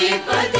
अधिपति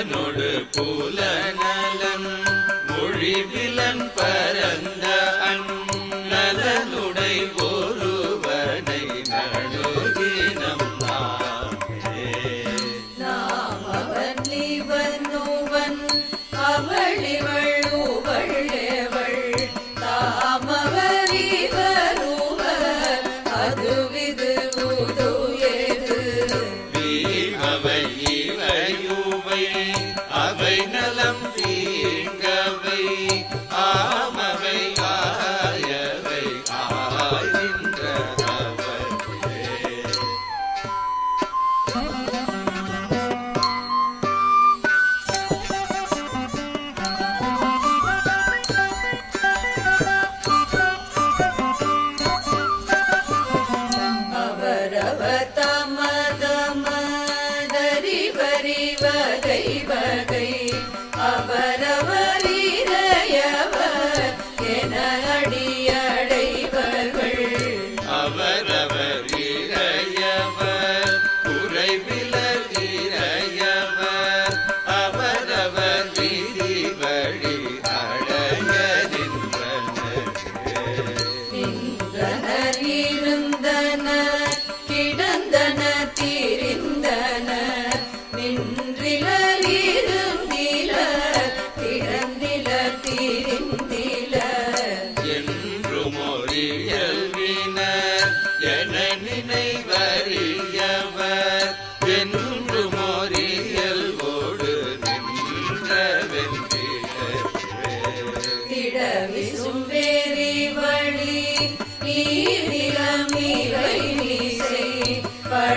புலனொடு புலநலன் மொழி விலன் பரந்த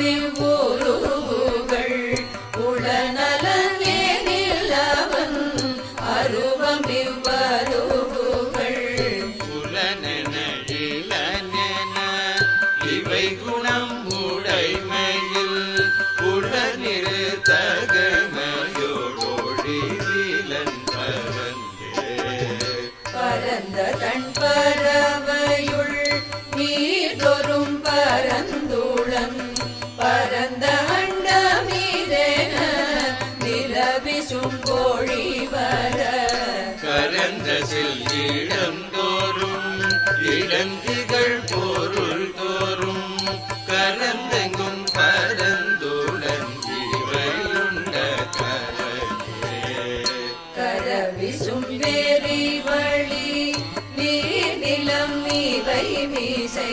அருவமிவ்வூருகள் உடனலன் ஏனில் அவன் அருவமிவ்வருகள் உடனென இளநென இவை செல்லிடம் தோறும் இளந்திகள் பொருள் தோறும் கரந்தெங்கும் பரந்துடன் இவையுண்ட கரையே கரவிசும் வேரி வழி நீர் நிலம் இவை மீசை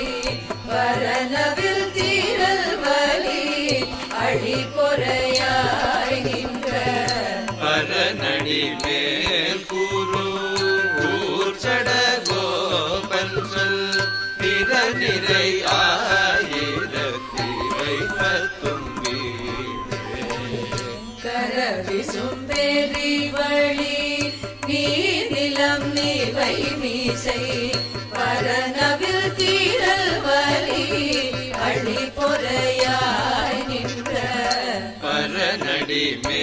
வரனவில் தீரல் வலி அழி பொறையாய் நின்ற பரநடி மேல் கரவிசும் வேரி வழி நீர் நிலம் இவை மீசை பரநவில் தீரல் வலி அழி பொறையாய் நின்ற பரநடி மே